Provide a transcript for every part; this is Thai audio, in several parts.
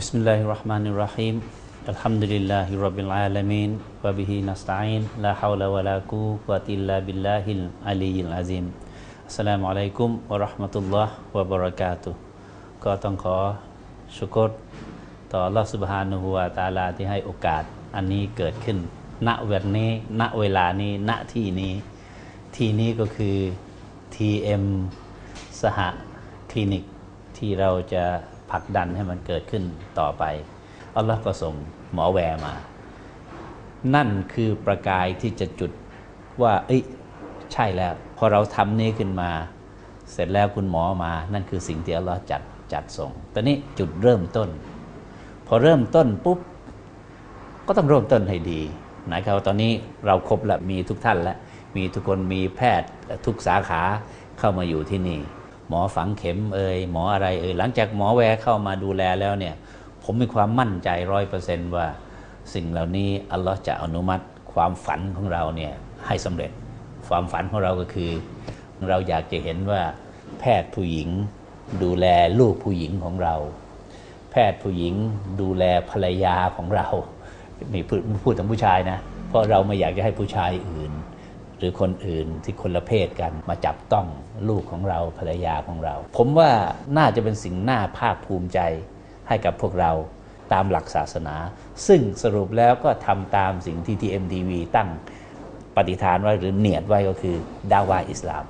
بسم الله الرحمن الرحيم الحمد لله رب العالمين وبه نستعين لا حول ولا قوة إلا بالله العلي العظيم السلام عليكم ورحمة الله وبركاته ก็ต้องขอชุกรต่อลอสุบฮานุฮุวาตาลาที่ให้โอกาสอันนี้เกิดขึ้น ณ เวลานี้ ณ เวลานี้ ณ ที่นี้ ที่นี้ก็คือ TM สหคลินิกที่เราจะ ผลักดันให้มันเกิดขึ้นต่อไปอัลลอฮ์ก็ส่งหมอแวร์มา นั่นคือประกายที่จะจุดว่า เอ้ยใช่แล้ว พอเราทำนี้ขึ้นมา เสร็จแล้วคุณหมอมา นั่นคือสิ่งที่อัลลอฮ์จัดจัดส่งตอนนี้จุดเริ่มต้น พอเริ่มต้นปุ๊บ ก็ต้องเริ่มต้นให้ดีนะครับตอนนี้เราครบแล้วมีทุกท่านแล้วมีทุกคนมีแพทย์ทุกสาขาเข้ามาอยู่ที่นี่ หมอฝังเข็มเอ่ยหมออะไรเอ่ยหลังจากหมอแวร์เข้ามาดูแลแล้วเนี่ยผมมีความมั่นใจร้อยเปอร์เซนต์ว่าสิ่งเหล่านี้อัลลอฮ์จะอนุมัติความฝันของเราเนี่ยให้สำเร็จความฝันของเราก็คือ เราอยากจะเห็นว่าแพทย์ผู้หญิงดูแลลูกผู้หญิงของเรา แพทย์ผู้หญิงดูแลภรรยาของเรานี่พูดพูดถึงผู้ชายนะ เพราะเราไม่อยากจะให้ผู้ชายอื่น หรือคนอื่นที่คนละเพศกันมาจับต้องลูกของเราภรรยาของเรา ผมว่าน่าจะเป็นสิ่งน่าภาคภูมิใจให้กับพวกเราตามหลักศาสนา ซึ่งสรุปแล้วก็ทำตามสิ่งที่ TMTV ตั้งปฏิฐานไว้หรือเนียดไว้ก็คือดาวาอิสลาม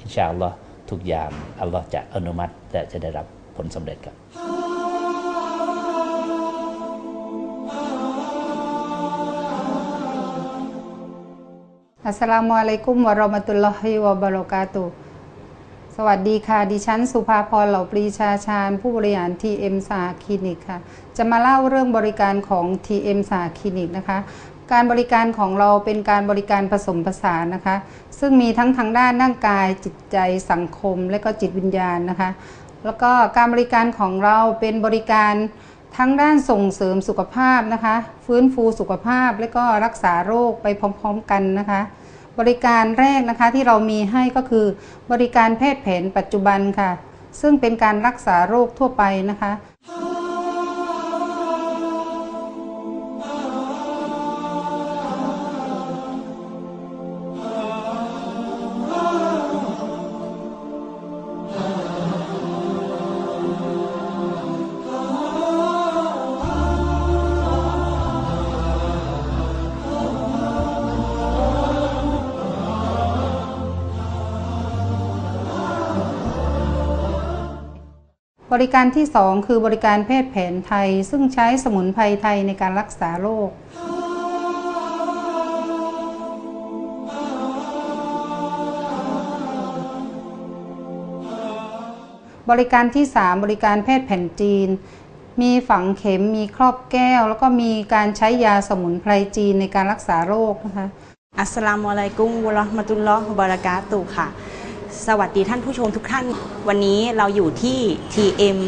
อินชาอัลลอฮ์ทุกอย่างอัลลอฮ์จะอนุมัติและจะได้รับผลสำเร็จครับ อัสลามุอะลัยกุมวะเรามะตุลลอฮิวะบะราะกาตุสวัสดีค่ะ ดิฉันสุภาพรเหล่าปรีชาชาญ ผู้บริหาร TM สาคลินิกค่ะ จะมาเล่าเรื่องบริการของ TM สาคลินิกนะคะ การบริการของเราเป็นการบริการผสมผสานนะคะ ซึ่งมีทั้งทางด้านร่างกายจิตใจสังคม และก็จิตวิญญาณนะคะ แล้วก็การบริการของเราเป็นบริการทั้งด้านส่งเสริมสุขภาพนะคะ ฟื้นฟูสุขภาพและก็รักษาโรคไปพร้อม ๆ กันนะคะ บริการแรกนะคะที่เรามีให้ก็คือบริการแพทย์แผนปัจจุบันค่ะ ซึ่งเป็นการรักษาโรคทั่วไปนะคะ บริการที่ 2 คือบริการแพทย์แผนไทย ซึ่งใช้สมุนไพรไทยในการรักษาโรคบริการที่ 3 บริการแพทย์แผนจีน มีฝังเข็มมีครอบแก้ว แล้วก็มีการใช้ยาสมุนไพรจีนในการรักษาโรคนะคะอัสลามุอะลัยกุมวะราะห์มะตุลลอฮ์บะเรากาตุค่ะ สวัสดีท่านผู้ชมทุกท่าน วันนี้เราอยู่ที่ TM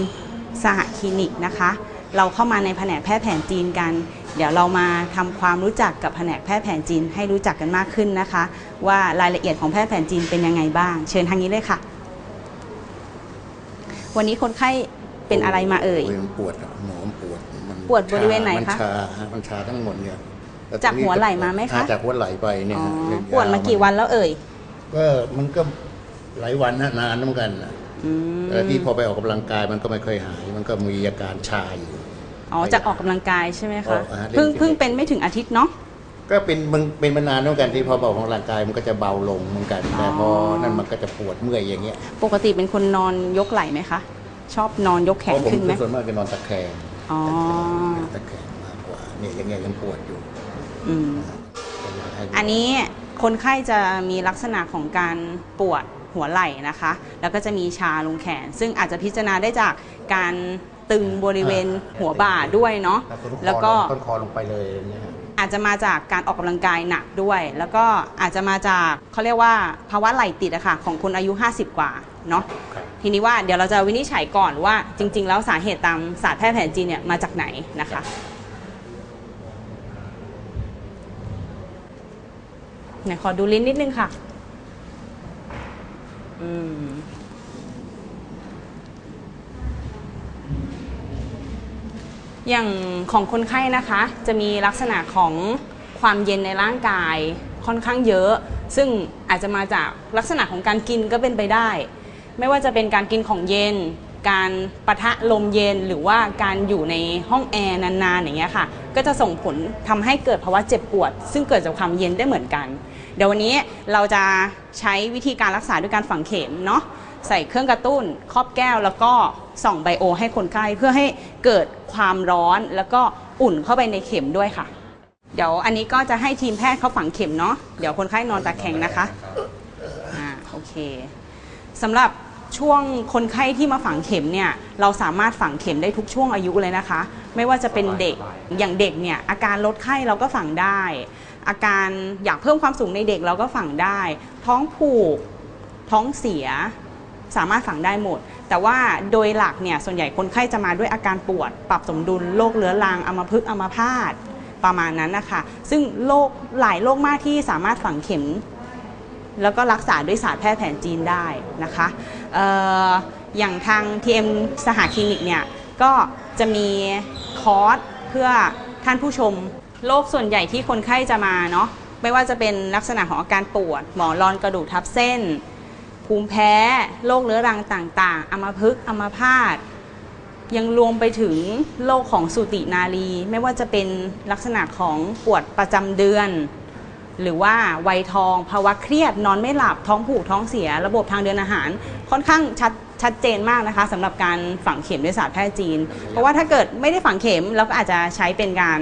สหคลินิกนะคะ เราเข้ามาในแผนกแพทย์แผนจีนกัน เดี๋ยวเรามาทำความรู้จักกับแผนกแพทย์แผนจีนให้รู้จักกันมากขึ้นนะคะ ว่ารายละเอียดของแพทย์แผนจีนเป็นยังไงบ้าง เชิญทางนี้เลยค่ะ วันนี้คนไข้เป็นอะไรมาเอ่ยโมันปวดอะหมอมนปวดมันปวดบริเวณไหนมัคะชามันชาทั้งหมดเนี่ยแล้วจากตรงนี้หัวไหล่มาไหมคะอ่จากหัวไหล่ไปเนี่ยอ๋อฮะปวดมากี่วันแล้วเอ่ยก็มันก็ หลายวันนะนานเหมือนกันนะอืมแต่ที่พอไปออกกำลังกายมันก็ไม่ค่อยหาย มันก็มีอาการชาอยู่อ๋อจากออกกำลังกายใช่ไหมอคะอกอ่าเล่นเพิ่งฟิตเนสเพิ่งเป็นไม่ถึงอาทิตย์เนาะก็เป็นมันเป็นมานานเหมือนกันที่พอไปออกกำลังกายมันก็จะเบาลงเหมือนกัน แต่พอนั่นมันก็จะปวดเมื่อยอย่างเงี้ย ปกติเป็นคนนอนยกไหล่ไหมคะ ชอบนอนยกแขเพนราะผมขึ้นไหมส่วนมากจะนอนตะแคงอ๋อตะแคงมากกว่าเนี่ยอย่างเงี้ยยังปวดอยู่อืมอันนี้คนไข้จะมีลักษณะของการปวด หัวไหล่นะคะ แล้วก็จะมีชาลงแขน ซึ่งอาจจะพิจารณาได้จากการตึงบริเวณหัวบ่าด้วยเนาะแล้วก็ต้นคอลงไปเลยเนี่ยฮะอาจจะมาจากการออกกำลังกายหนักด้วย แล้วก็อาจจะมาจากเขาเรียกว่าภาวะไหล่ติดอะค่ะของคนอายุ 50 กว่าเนาะครับทีนี้ว่าเดี๋ยวเราจะวินิจฉัยก่อนว่าจริง ๆ แล้วสาเหตุตามศาสตร์แพทย์แผนจีนเนี่ยมาจากไหนนะคะไหนขอดูลิ้นนิดนึงค่ะ อืมอย่างของคนไข้นะคะ จะมีลักษณะของความเย็นในร่างกายค่อนข้างเยอะ ซึ่งอาจจะมาจากลักษณะของการกินก็เป็นไปได้ ไม่ว่าจะเป็นการกินของเย็น การปะทะลมเย็นหรือว่าการอยู่ในห้องแอร์นานๆอย่างเงี้ยค่ะ ก็จะส่งผลทำให้เกิดภาวะเจ็บปวด ซึ่งเกิดจากความเย็นได้เหมือนกัน เดี๋ยววันนี้เราจะใช้วิธีการรักษาด้วยการฝังเข็มเนาะใส่เครื่องกระตุ้น ครอบแก้วแล้วก็ส่องไบโอ ให้คนไข้เพื่อให้เกิดความร้อนแล้วก็อุ่นเข้าไปในเข็มด้วยค่ะ เดี๋ยวอันนี้ก็จะให้ทีมแพทย์เขาฝังเข็มเนาะเดี๋ยวคนไข้นอนตะแคงนะคะอ่าโอเคสำหรับช่วงคนไข้ที่มาฝังเข็มเนี่ยเราสามารถฝังเข็มได้ทุกช่วงอายุเลยนะคะ ไม่ว่าจะเป็นเด็กอย่างเด็กเนี่ยอาการลดไข้เราก็ฝังได้ อาการอยากเพิ่มความสูงในเด็กเราก็ฝังได้ ท้องผูก ท้องเสีย สามารถฝังได้หมด แต่ว่าโดยหลักเนี่ยส่วนใหญ่คนไข้จะมาด้วยอาการปวด ปรับสมดุลโรคเรื้อรังอัมพฤกษ์อัมพาตประมาณนั้นนะคะ ซึ่งโรคหลายโรคมากที่สามารถฝังเข็ม แล้วก็รักษาด้วยศาสตร์แพทย์แผนจีนได้นะคะอออย่างทาง TM สหคลินิกเนี่ยก็จะมีคอร์สเพื่อท่านผู้ชม โรคส่วนใหญ่ที่คนไข้จะมาเนาะไม่ว่าจะเป็นลักษณะของอาการปวด หมอนรองกระดูกทับเส้น ภูมิแพ้โรคเรื้อรังต่าง ๆอัมพฤกษ์อัมพาตยังรวมไปถึงโรคของสุตินารี ไม่ว่าจะเป็นลักษณะของปวดประจำเดือน หรือว่าวัยทองภาวะเครียด นอนไม่หลับท้องผูกท้องเสีย ระบบทางเดินอาหาร ค่อนข้างชัดชัดเจนมากนะคะสำหรับการฝังเข็มด้วยศาสตร์แพทย์จีน เพราะว่าถ้าเกิดไม่ได้ฝังเข็มเราก็อาจจะใช้เป็นการ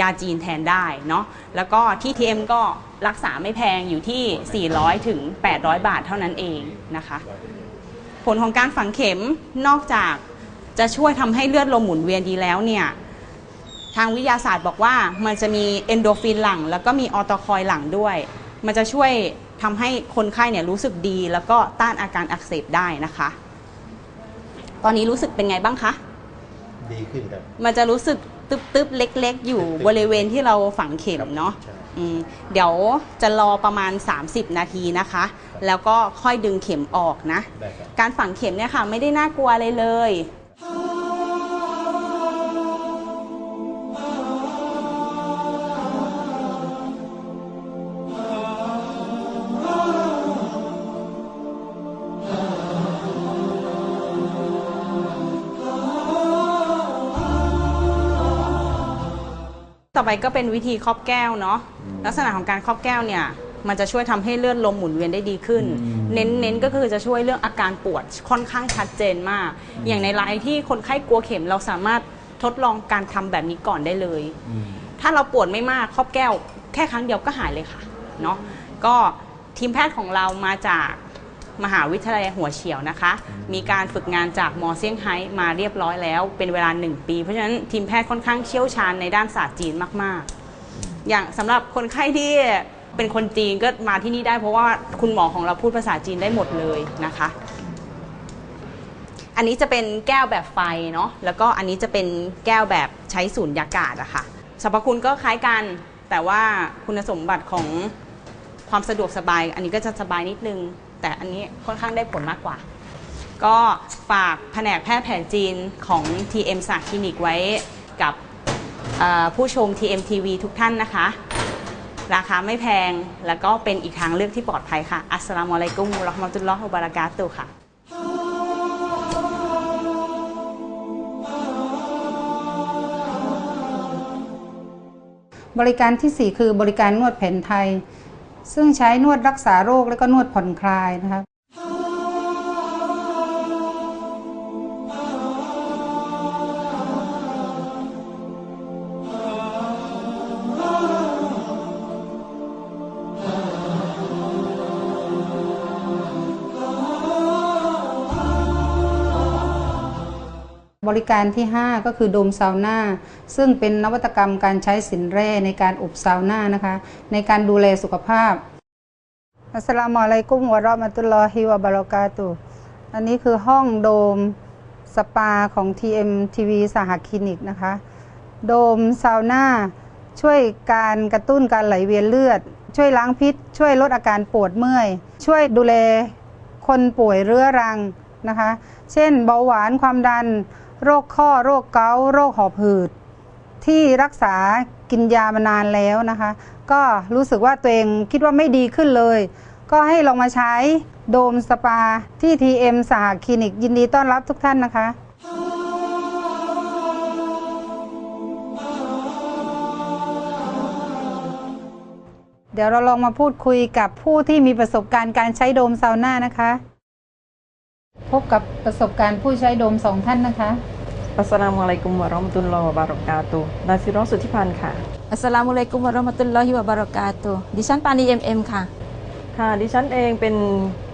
ยาจีนแทนได้เนาะแล้วก็ที่ TM ก็รักษาไม่แพงอยู่ที่ 400 ถึง 800 บาทเท่านั้นเองนะคะ ผลของการฝังเข็มนอกจากจะช่วยทำให้เลือดลมหมุนเวียนดีแล้วเนี่ยทางวิทยาศาสตร์บอกว่ามันจะมีเอนโดรฟินหลั่งแล้วก็มีออโตคอยหลั่งด้วย มันจะช่วยทำให้คนไข้เนี่ยรู้สึกดี แล้วก็ต้านอาการอักเสบได้นะคะ ตอนนี้รู้สึกเป็นไงบ้างคะ ดีขึ้นครับ มันจะรู้สึก ตึบๆเล็ก ๆ อยู่ตึบๆบริเวณที่เราฝังเข็มเนาะใช่อืมเดี๋ยวจะรอประมาณ 30 นาทีนะคะ แล้วก็ค่อยดึงเข็มออกนะได้ครับการฝังเข็มเนี่ยค่ะ ไม่ได้น่ากลัวเลยเลย ต่อไปก็เป็นวิธีครอบแก้วเนาะลักษณะของการครอบแก้วเนี่ยมันจะช่วยทำให้เลือดลมหมุนเวียนได้ดีขึ้นอืมเน้นเน้นก็คือจะช่วยเรื่องอาการปวดค่อนข้างชัดเจนมาก อย่างในรายที่คนไข้กลัวเข็มเราสามารถทดลองการทำแบบนี้ก่อนได้เลยอืมถ้าเราปวดไม่มากครอบแก้ว แค่ครั้งเดียวก็หายเลยค่ะเนาะก็ทีมแพทย์ของเรามาจาก มหาวิทยาลัยหัวเฉียวนะคะ มีการฝึกงานจากมอเซี่ยงไฮ้มาเรียบร้อยแล้ว เป็นเวลา 1 ปี เพราะฉะนั้นทีมแพทย์ค่อนข้างเชี่ยวชาญในด้านศาสตร์จีนมาก ๆ อย่างสำหรับคนไข้ที่เป็นคนจีนก็มาที่นี่ได้ เพราะว่าคุณหมอของเราพูดภาษาจีนได้หมดเลยนะคะ อันนี้จะเป็นแก้วแบบไฟเนาะแล้วก็อันนี้จะเป็นแก้วแบบใช้สูญญากาศอะค่ะสรรพคุณก็คล้ายกันแต่ว่าคุณสมบัติของความสะดวกสบาย อันนี้ก็จะสบายนิดนึง แต่อันนี้ค่อนข้างได้ผลมากกว่า ก็ฝากแผนกแพทย์แผนจีนของ TM สาคลินิกไว้กับผู้ชม TMTV ทุกท่านนะคะ ราคาไม่แพงแล้วก็เป็นอีกทางเลือกที่ปลอดภัยค่ะ อัสสลามุอะลัยกุมวะเราะห์มะตุลลอฮ์บะเรากาตุค่ะบริการทีสี่ 4 คือบริการนวดแผนไทย ซึ่งใช้นวดรักษาโรคและก็นวดผ่อนคลายนะคะ บริการที่ 5 ก็คือโดมซาวน่าซึ่งเป็นนวัตกรรมการใช้สินแร่ในการอบซาวน่านะคะ ในการดูแลสุขภาพอัสลามุอะลัยกุมวะราะห์มะตุลลอฮิวะบะเรากาตุอันนี้คือห้องโดมสปาของ TM TV สหคลินิกนะคะ โดมซาวน่าช่วยการกระตุ้นการไหลเวียนเลือด ช่วยล้างพิษ ช่วยลดอาการปวดเมื่อย ช่วยดูแลคนป่วยเรื้อรังนะคะ เช่นเบาหวานความดัน โรคข้อโรคเกาต์โรคหอบหืด ที่รักษากินยามานานแล้วนะคะ ก็รู้สึกว่าตัวเองคิดว่าไม่ดีขึ้นเลย ก็ให้ลองมาใช้โดมสปาที่ TM สหคลินิก ยินดีต้อนรับทุกท่านนะคะเดี๋ยวเราลองมาพูดคุยกับผู้ที่มีประสบการณ์การใช้โดมซาวน่านะคะ บกับประสบการณ์ผู้ใช้โดมสองท่านนะคะ อัสสลามุอะลัยกุมวะเราะห์มะตุลลอฮ์วะบารอกาตุฮ์นาซิรอสุทธิพันธ์ค่ะ อัสสลามุอะลัยกุมวะเราะห์มะตุลลอฮิวะบารอกาตุฮ์ดิฉันปานีเอ็มเอ็มค่ะ ค่ะ ดิฉันเองเป็น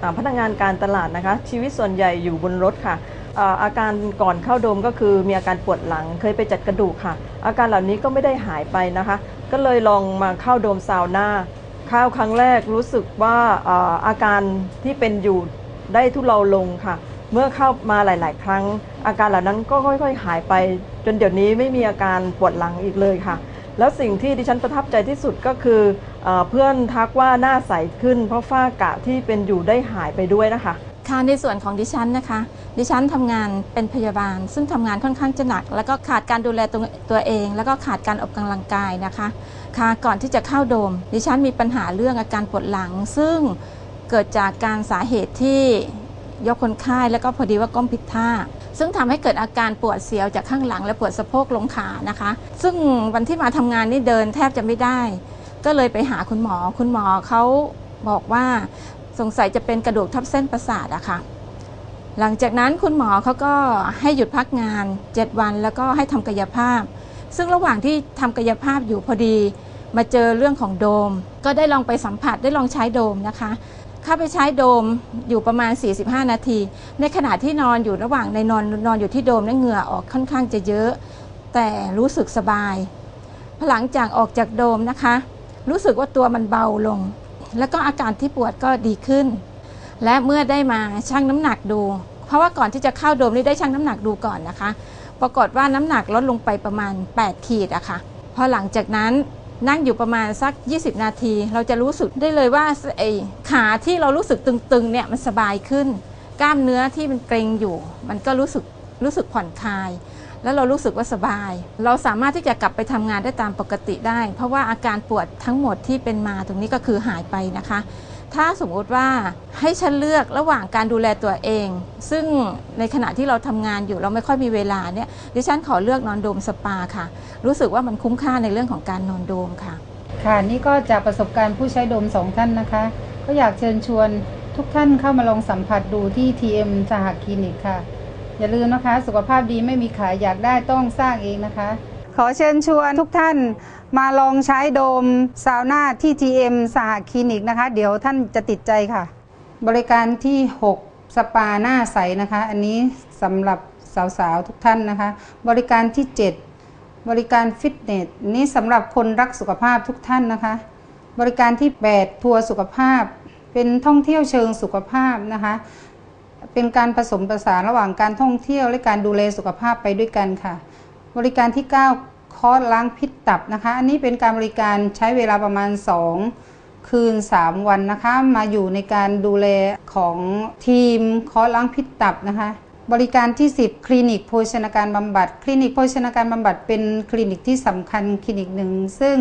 อ่าพนักงานการตลาดนะคะ ชีวิตส่วนใหญ่อยู่บนรถค่ะอ่าอาการก่อนเข้าโดมก็คือมีอาการปวดหลัง เคยไปจัดกระดูกค่ะ อาการเหล่านี้ก็ไม่ได้หายไปนะคะ ก็เลยลองมาเข้าโดมซาวน่าเข้าครั้งแรกรู้สึกว่าอ่าอาการที่เป็นอยู่ได้ทุเลาลงค่ะ เมื่อเข้ามาหลาย ๆ ครั้ง อาการเหล่านั้นก็ค่อย ๆ หายไป จนเดี๋ยวนี้ไม่มีอาการปวดหลังอีกเลยค่ะ แล้วสิ่งที่ดิฉันประทับใจที่สุดก็คือเอเพื่อนทักว่าหน้าใสขึ้น เพราะฝ้ากระที่เป็นอยู่ได้หายไปด้วยนะคะค่ะในส่วนของดิฉันนะคะ ดิฉันทำงานเป็นพยาบาล ซึ่งทำงานค่อนข้างจะหนัก แล้วก็ขาดการดูแลตัวตัวเอง แล้วก็ขาดการออกกำลังกายนะคะค่ะก่อนที่จะเข้าโดม ดิฉันมีปัญหาเรื่องอาการปวดหลัง ซึ่งเกิดจากการสาเหตุที่ ยกคนไข้แล้วก็พอดีว่าก้มผิดท่า ซึ่งทำให้เกิดอาการปวดเสียวจากข้างหลังและปวดสะโพกลงขานะคะ ซึ่งวันที่มาทำงานนี่เดินแทบจะไม่ได้ ก็เลยไปหาคุณหมอ คุณหมอเขาบอกว่าสงสัยจะเป็นกระดูกทับเส้นประสาทอะค่ะหลังจากนั้นคุณหมอเขาก็ให้หยุดพักงาน 7 วันแล้วก็ให้ทำกายภาพ ซึ่งระหว่างที่ทำกายภาพอยู่พอดี มาเจอเรื่องของโดม ก็ได้ลองไปสัมผัสได้ลองใช้โดมนะคะ เข้าไปใช้โดมอยู่ประมาณ 45 นาที ในขณะที่นอนอยู่ระหว่างในนอนนอนอยู่ที่โดมนั้นเหงื่อออกค่อนข้างจะเยอะ แต่รู้สึกสบายหลังจากออกจากโดมนะคะ รู้สึกว่าตัวมันเบาลง แล้วก็อาการที่ปวดก็ดีขึ้น และเมื่อได้มาชั่งน้ำหนักดู เพราะว่าก่อนที่จะเข้าโดมนี่ได้ชั่งน้ำหนักดูก่อนนะคะ ปรากฏว่าน้ำหนักลดลงไปประมาณ 8 ขีดอะค่ะพอหลังจากนั้น นั่งอยู่ประมาณสัก 20 นาที เราจะรู้สึกได้เลยว่าไอ้ขาที่เรารู้สึกตึงๆเนี่ยมันสบายขึ้น กล้ามเนื้อที่มันเกร็งอยู่ มันก็รู้สึกรู้สึกผ่อนคลาย แล้วเรารู้สึกว่าสบาย เราสามารถที่จะกลับไปทำงานได้ตามปกติได้ เพราะว่าอาการปวดทั้งหมดที่เป็นมาตรงนี้ก็คือหายไปนะคะ ถ้าสมมุติว่าให้ฉันเลือกระหว่างการดูแลตัวเอง ซึ่งในขณะที่เราทำงานอยู่เราไม่ค่อยมีเวลาเนี่ยดิฉันขอเลือกนอนโดมสปาค่ะ รู้สึกว่ามันคุ้มค่าในเรื่องของการนอนโดมค่ะ ค่ะนี่ก็จากประสบการณ์ผู้ใช้โดมสองท่านนะคะ ก็อยากเชิญชวนทุกท่านเข้ามาลองสัมผัสดูที่ TM สหคลินิกค่ะ อย่าลืมนะคะ สุขภาพดีไม่มีขายอยากได้ต้องสร้างเองนะคะ ขอเชิญชวนทุกท่านมาลองใช้โดมซาวน่าที่ TM สหคลินิกนะคะ เดี๋ยวท่านจะติดใจค่ะ บริการที่ 6 สปาหน้าใสนะคะ อันนี้สำหรับสาวๆ ทุกท่านนะคะ บริการที่ 7 บริการฟิตเนสนี่สำหรับคนรักสุขภาพทุกท่านนะคะ บริการที่ 8 ทัวร์สุขภาพ เป็นท่องเที่ยวเชิงสุขภาพนะคะ เป็นการผสมผสานระหว่างการท่องเที่ยวและการดูแลสุขภาพไปด้วยกันค่ะ บริการที่ 9 คอร์สล้างพิษตับนะคะ อันนี้เป็นการบริการใช้เวลาประมาณ 2 คืน 3 วันนะคะ มาอยู่ในการดูแลของทีมคอร์สล้างพิษตับนะคะ บริการที่ 10 คลินิกโภชนาการบำบัด คลินิกโภชนาการบำบัดเป็นคลินิกที่สำคัญคลินิกหนึ่ง ซึ่ง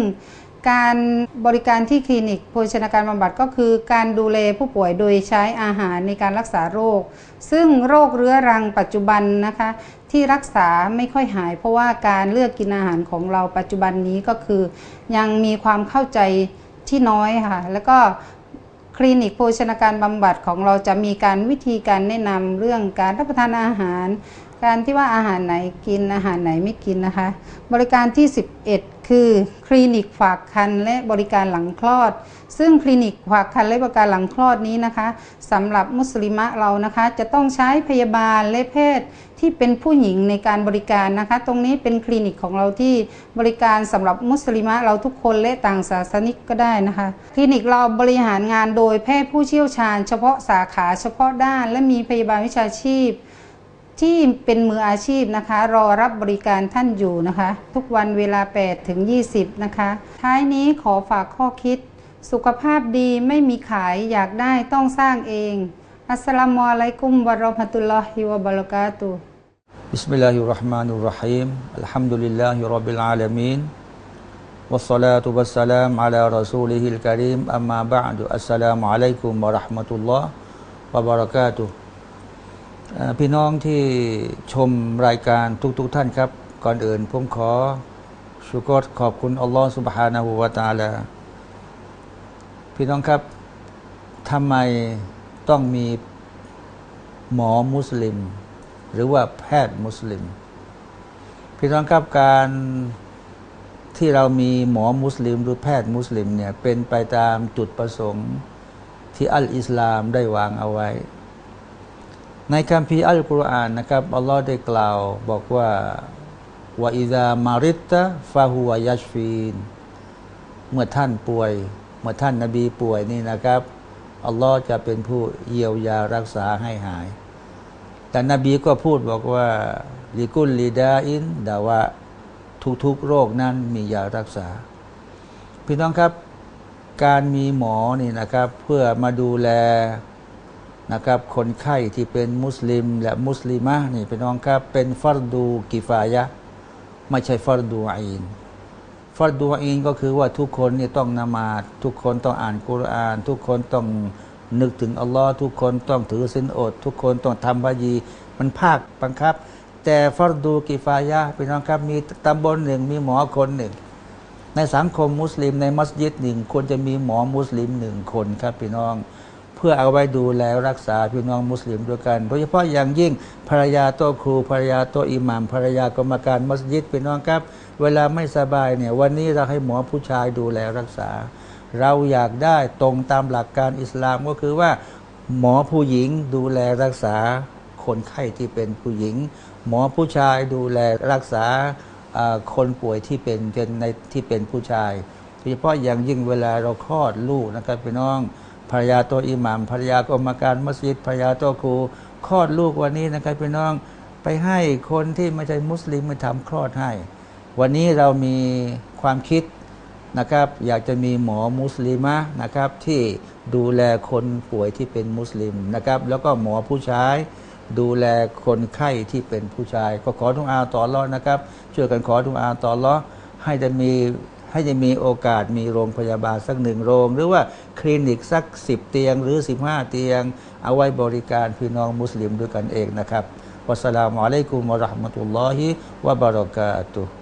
การบริการที่คลินิกโภชนาการบำบัดก็คือการดูแลผู้ป่วยโดยใช้อาหารในการรักษาโรค ซึ่งโรคเรื้อรังปัจจุบันนะคะ ที่รักษาไม่ค่อยหาย เพราะว่าการเลือกกินอาหารของเราปัจจุบันนี้ก็คือ ยังมีความเข้าใจที่น้อยค่ะ แล้วก็คลินิกโภชนาการบำบัดของเราจะมีการวิธีการแนะนำเรื่องการรับประทานอาหาร การที่ว่าอาหารไหนกินอาหารไหนไม่กินนะคะ บริการที่ 11 คือคลินิกฝากคันและบริการหลังคลอด ซึ่งคลินิกฝากคันและบริการหลังคลอดนี้นะคะสำหรับมุสลิมะเรานะคะ จะต้องใช้พยาบาลและแพทย์ ที่เป็นผู้หญิงในการบริการนะคะ ตรงนี้เป็นคลินิกของเราที่บริการสำหรับมุสลิมะเราทุกคนและต่างศาสนิกก็ได้นะคะ คลินิกเราบริหารงานโดยแพทย์ผู้เชี่ยวชาญ เฉพาะสาขาเฉพาะด้าน และมีพยาบาลวิชาชีพ ที่เป็นมืออาชีพนะคะ รอรับบริการท่านอยู่นะคะ ทุกวันเวลา 8 ถึง 20 นะคะ ท้ายนี้ขอฝากข้อคิด สุขภาพดีไม่มีขายอยากได้ต้องสร้างเองอัสส بسم الله الرحمن الرحيم الحمد لله رب العالمين والصلاة والسلام على رسوله الكريم أما بعد السلام عليكم ورحمة الله وبركاته เอ่อพี่น้องที่ชมรายการทุกๆทท่านครับ ก่อนอื่นผมขอชุกรขอบคุณอัลลอฮฺ سبحانه และ تعالى พี่น้องครับทำไมต้องมีหมอมุสลิม หรือว่าแพทย์มุสลิม พี่น้องครับการที่เรามีหมอมุสลิม หรือแพทย์มุสลิมเนี่ยเป็นไปตามจุดประสงค์ที่อัลอิสลามได้วางเอาไว้ ในคัมภีร์อัลกุรอานนะครับอัลลอฮ์ได้กล่าวบอกว่าว่าอิดามาริตะฟาหัวยัชฟีน เมื่อท่านป่วย เมื่อท่านนบีป่วยนี่นะครับ อัลลอฮ์จะเป็นผู้เยียวยารักษาให้หาย แต่นบีก็พูดบอกว่าลิกุลลีดาอินดาวะทุกๆโรคนั้นมียารักษา พี่น้องครับ การมีหมอนี่นะครับ เพื่อมาดูแลนะครับ คนไข้ที่เป็นมุสลิมและมุสลิมะนี่พี่น้องครับ เป็นฟัรดูกิฟายะไม่ใช่ฟัรดูอีนฟัรดูอีนก็คือว่าทุกคนนี่ต้องนมาดทุกคนต้องอ่านกุราน ทุกคนต้อง นึกถึงอัลลอฮ์ทุกคนต้องถือสินอด ทุกคนต้องทำบายีมันภาคบังคับ แต่ฟัรดูกิฟายะพี่น้องครับมีตำบลหนึ่งมีหมอคนหนึ่ง ในสังคมมุสลิมในมัสยิดหนึ่งควรจะมีหมอมุสลิมหนึ่งคนครับพี่น้อง เพื่อเอาไว้ดูแลรักษาพี่น้องมุสลิมด้วยกัน โดยเฉพาะอย่างยิ่งภรรยาโตะครูภรรยาโตะอิหมามภรรยากรรมการมัสยิดพี่น้องครับ เวลาไม่สบายเนี่ยวันนี้เราให้หมอผู้ชายดูแลรักษา เราอยากได้ตรงตามหลักการอิสลามก็คือว่า หมอผู้หญิงดูแลรักษาคนไข้ที่เป็นผู้หญิง หมอผู้ชายดูแลรักษาคนป่วยที่เป็นเป็นในที่เป็นผู้ชายโดยเฉพาะอย่างยิ่งเวลาเราคลอดลูกนะครับพี่น้องภรรยาตัวอิหมามภรรยากรรมการมัสยิดภรรยาตัวครูคลอดลูกวันนี้นะครับพี่น้องไปให้คนที่ไม่ใช่มุสลิมมาทำคลอดให้ วันนี้เรามีความคิด นะครับ อยากจะมีหมอมุสลิมะนะครับที่ดูแลคนป่วยที่เป็นมุสลิมนะครับ แล้วก็หมอผู้ชายดูแลคนไข้ที่เป็นผู้ชาย ก็ขอทุกอาต่อรอดนะครับ ช่วยกันขอทุกอาต่อรอดให้ได้มีให้ได้มีโอกาสมีโรงพยาบาลสักหนึ่งโรง หรือว่าคลินิกสักสิบเตียงหรือสิบห้าเตียง เอาไว้บริการพี่น้องมุสลิมด้วยกันเองนะครับวัสสลามุอะลัยกุมวะราะห์มะตุลลอฮิวะบะเราะกาตุฮ์